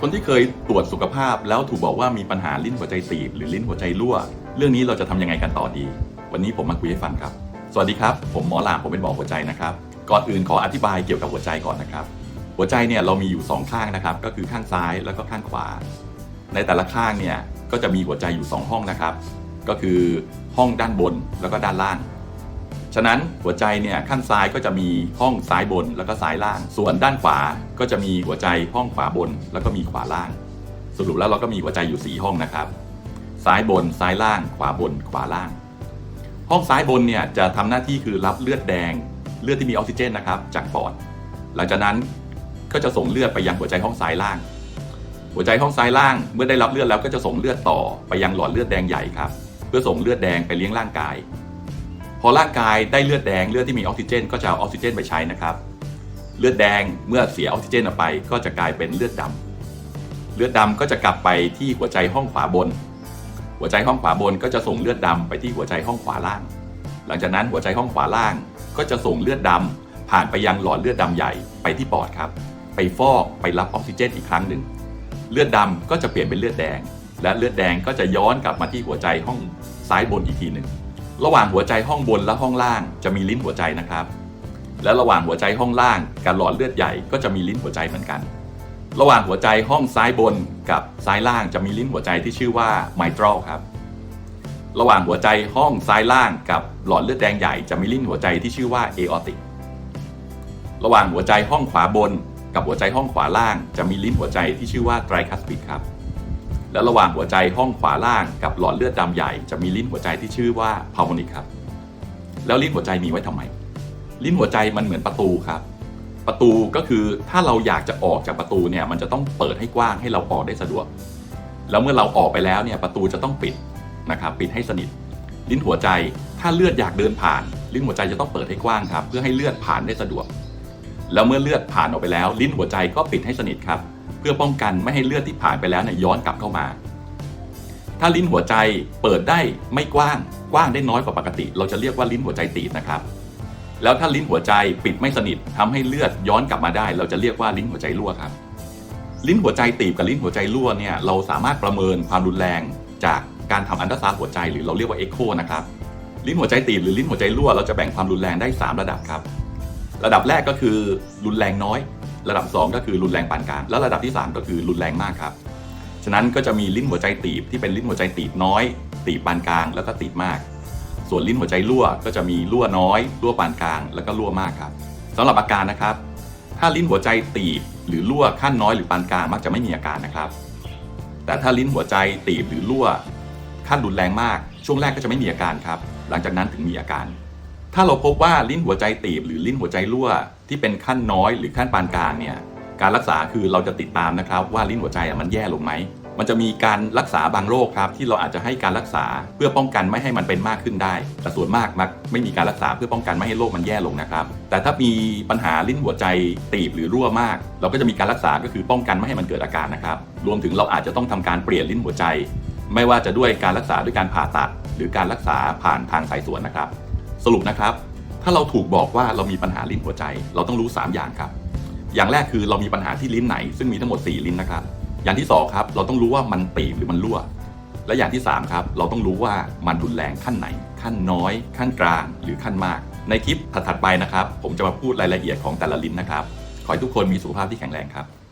คนที่เคยตรวจสุขภาพแล้วถูกบอกว่ามีปัญหาลิ้นหัวใจตีบหรือลิ้นหัวใจรั่ว เรื่องนี้เราจะทำยังไงกันต่อดี วันนี้ผมมาคุยให้ฟังครับ สวัสดีครับ ผมหมอหลามผมเป็นหมอหัวใจนะครับ ก่อนอื่นขออธิบายเกี่ยวกับหัวใจก่อนนะครับ หัวใจเนี่ยเรามีอยู่สองข้างนะครับ ก็คือข้างซ้ายแล้วก็ข้างขวา ในแต่ละข้างเนี่ยก็จะมีหัวใจอยู่สองห้องนะครับ ก็คือห้องด้านบนแล้วก็ด้านล่าง ฉะนั้นหัวใจเนี่ยข้างซ้ายก็จะมีห้องซ้ายบนแล้วก็ซ้ายล่าง ส่วนด้านขวาก็จะมีหัวใจห้องขวาบน แล้วก็มีขวาล่าง สรุปแล้วเราก็มีหัวใจอยู่ 4 ห้องนะครับ ซ้ายบนซ้ายล่าง ขวาบน ขวาล่าง ห้องซ้ายบนเนี่ยจะทำหน้าที่คือรับเลือดแดง เลือดที่มีออกซิเจนนะครับจากปอด หลังจากนั้นก็จะส่งเลือดไปยังหัวใจห้องซ้ายล่าง หัวใจห้องซ้ายล่างเมื่อได้รับเลือดแล้วก็จะส่งเลือดต่อไปยังหลอดเลือดแดงใหญ่ครับ เพื่อส่งเลือดแดงไปเลี้ยงร่างกาย อร่างกายได้เลือดแดงเลือดที่มีออกซิเจน ก็จะเอาออกซิเจนไปใช้นะครับ เลือดแดงเมื่อเสียออกซิเจนออกไป ก็จะกลายเป็นเลือดดำเลือดดำก็จะกลับไปที่หัวใจห้องขวาบน หัวใจห้องขวาบนก็จะส่งเลือดดำไปที่หัวใจห้องขวาล่าง หลังจากนั้นหัวใจห้องขวาล่างก็จะส่งเลือดดำผ่านไปยังหลอดเลือดดำใหญ่ไปที่ปอดครับ ไปฟอกไปรับออกซิเจนอีกครั้งหนึ่งเลือดดำก็จะเปลี่ยนเป็นเลือดแดง และเลือดแดงก็จะย้อนกลับมาที่หัวใจห้องซ้ายบนอีกทีหนึ่ง ระหว่างหัวใจห้องบนและห้องล่างจะมีลิ้นหัวใจนะครับ และระหว่างหัวใจห้องล่างกับหลอดเลือดใหญ่ก็จะมีลิ้นหัวใจเหมือนกัน ระหว่างหัวใจห้องซ้ายบนกับซ้ายล่างจะมีลิ้นหัวใจที่ชื่อว่าไมตรอลครับ ระหว่างหัวใจห้องซ้ายล่างกับหลอดเลือดแดงใหญ่จะมีลิ้นหัวใจที่ชื่อว่าเอออติกระหว่างหัวใจห้องขวาบน กับหัวใจห้องขวาล่าง จะมีลิ้นหัวใจที่ชื่อว่าไตรคัสปิดครับ และระหว่างหัวใจห้องขวาล่างกับหลอดเลือดดำใหญ่จะมีลิ้นหัวใจที่ชื่อว่าพาวนิกครับ แล้วลิ้นหัวใจมีไว้ทำไม ลิ้นหัวใจมันเหมือนประตูครับ ประตูก็คือถ้าเราอยากจะออกจากประตูเนี่ยมันจะต้องเปิดให้กว้างให้เราออกได้สะดวก แล้วเมื่อเราออกไปแล้วเนี่ยประตูจะต้องปิดนะครับปิดให้สนิท ลิ้นหัวใจถ้าเลือดอยากเดินผ่าน ลิ้นหัวใจจะต้องเปิดให้กว้างครับ เพื่อให้เลือดผ่านได้สะดวก แล้วเมื่อเลือดผ่านออกไปแล้ว ลิ้นหัวใจก็ปิดให้สนิทครับ พื่อป้องกันไม่ให้เลือดที่ผ่านไปแล้วเนี่ยย้อนกลับเข้ามา ถ้าลิ้นหัวใจเปิดได้ไม่กว้าง กว้างได้น้อยกว่าปกติ เราจะเรียกว่าลิ้นหัวใจตีบนะครับ แล้วถ้าลิ้นหัวใจปิดไม่สนิททำให้เลือดย้อนกลับมาได้ เราจะเรียกว่าลิ้นหัวใจรั่วครับ ลิ้นหัวใจตีบกับลิ้นหัวใจรั่วเนี่ยเราสามารถประเมินความรุนแรงจากการทำอันตราซาวด์หัวใจหรือเราเรียกว่าเอ็กโคนะครับลิ้นหัวใจตีบหรือลิ้นหัวใจรั่วเราจะแบ่งความรุนแรงได้ 3 ระดับครับ ระดับแรกก็คือรุนแรงน้อย ระดับ 2 ก็คือรุนแรงปานกลาง และระดับที่ 3 ก็คือรุนแรงมากครับ ฉะนั้นก็จะมีลิ้นหัวใจตีบที่เป็นลิ้นหัวใจตีบน้อย ตีบปานกลาง แล้วก็ตีบมาก ส่วนลิ้นหัวใจรั่วก็จะมีรั่วน้อยรั่วปานกลาง แล้วก็รั่วมากครับสำหรับอาการนะครับ ถ้าลิ้นหัวใจตีบหรือรั่วขั้นน้อยหรือปานกลางมักจะไม่มีอาการนะครับ แต่ถ้าลิ้นหัวใจตีบหรือรั่ว ขั้นรุนแรงมาก ช่วงแรกก็จะไม่มีอาการครับ หลังจากนั้นถึงมีอาการ ถ้าเราพบว่าลิ้นหัวใจตีบหรือลิ้นหัวใจรั่ว ที่เป็นขั้นน้อยหรือขั้นปานกลางเนี่ยการรักษาคือเราจะติดตามนะครับว่าลิ้นหัวใจมันแย่ลงไหม มันจะมีการรักษาบางโรคครับ ที่เราอาจจะให้การรักษาเพื่อป้องกันไม่ให้มันเป็นมากขึ้นได้ แต่ส่วนมากมักไม่มีการรักษาเพื่อป้องกันไม่ให้โรคมันแย่ลงนะครับ แต่ถ้ามีปัญหาลิ้นหัวใจตีบหรือรั่วมาก เราก็จะมีการรักษาก็คือป้องกันไม่ให้มันเกิดอาการนะครับ รวมถึงเราอาจจะต้องทำการเปลี่ยนลิ้นหัวใจ ไม่ว่าจะด้วยการรักษาด้วยการผ่าตัด หรือการรักษาผ่านทางสายสวนนะครับ สรุปนะครับ ถ้าเราถูกบอกว่าเรามีปัญหาลิ้นหัวใจ เราต้องรู้ 3 อย่างครับ อย่างแรกคือเรามีปัญหาที่ลิ้นไหน ซึ่งมีทั้งหมด 4 ลิ้นนะครับ อย่างที่ 2 ครับ เราต้องรู้ว่ามันตีบหรือมันรั่ว และอย่างที่ 3 ครับ เราต้องรู้ว่ามันรุนแรงขั้นไหน ขั้นน้อย ขั้นกลาง หรือขั้นมาก ในคลิปถัดๆไปนะครับ ผมจะมาพูดรายละเอียดของแต่ละลิ้นนะครับ ขอให้ทุกคนมีสุขภาพที่แข็งแรงครับ